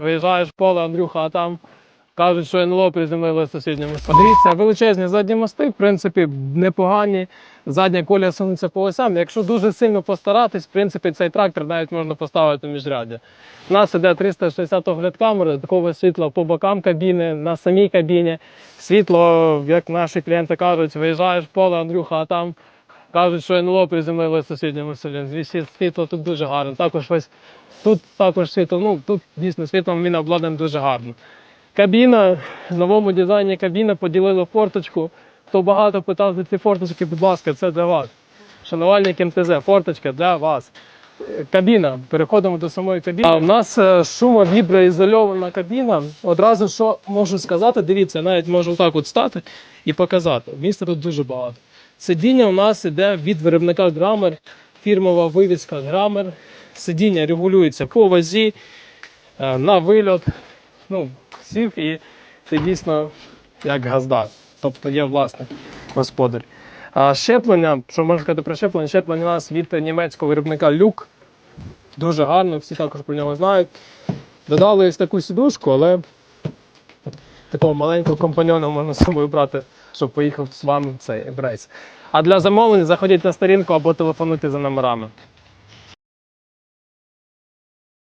Виїжджаєш в поле, Андрюха, а там кажуть, що НЛО приземлили в сусідньому селі. Дивіться, величезні задні мости, в принципі, непогані. Задня коля сунеться по осям. Якщо дуже сильно постаратись, в принципі, цей трактор навіть можна поставити в міжряддя. У нас іде 360 огляд камери, такого світла по бокам кабіни, на самій кабіні. Світло, як наші клієнти кажуть, виїжджаєш в поле, Андрюха, а там кажуть, що НЛО приземлили сусідньому селі. Світло тут дуже гарне. Також ось тут також світло, ну тут дійсно світлом він обладнаний дуже гарно. Кабіна, в новому дизайні кабіна поділили форточку. Хто багато питав за ці форточки, будь ласка, це для вас. Шанувальник МТЗ, форточка для вас. Кабіна. Переходимо до самої кабіни. А в нас е, шумовіброізольована кабіна. Одразу що можу сказати, дивіться, навіть можу так от стати і показати. Місця тут дуже багато. Сидіння у нас іде від виробника Грамер, фірмова вивіска Грамер. Сидіння регулюється по вазі, е, на вильот. Ну, сів і це дійсно як газда. Тобто є власник господар. А щеплення, що можна сказати про щеплення? Щеплення у нас від німецького виробника Люк. Дуже гарно, всі також про нього знають. Додали ось таку сідушку, але такого маленького компаньона можна з собою брати, щоб поїхав з вами в цей рейс. А для замовлень заходіть на сторінку або телефонуйте за номерами.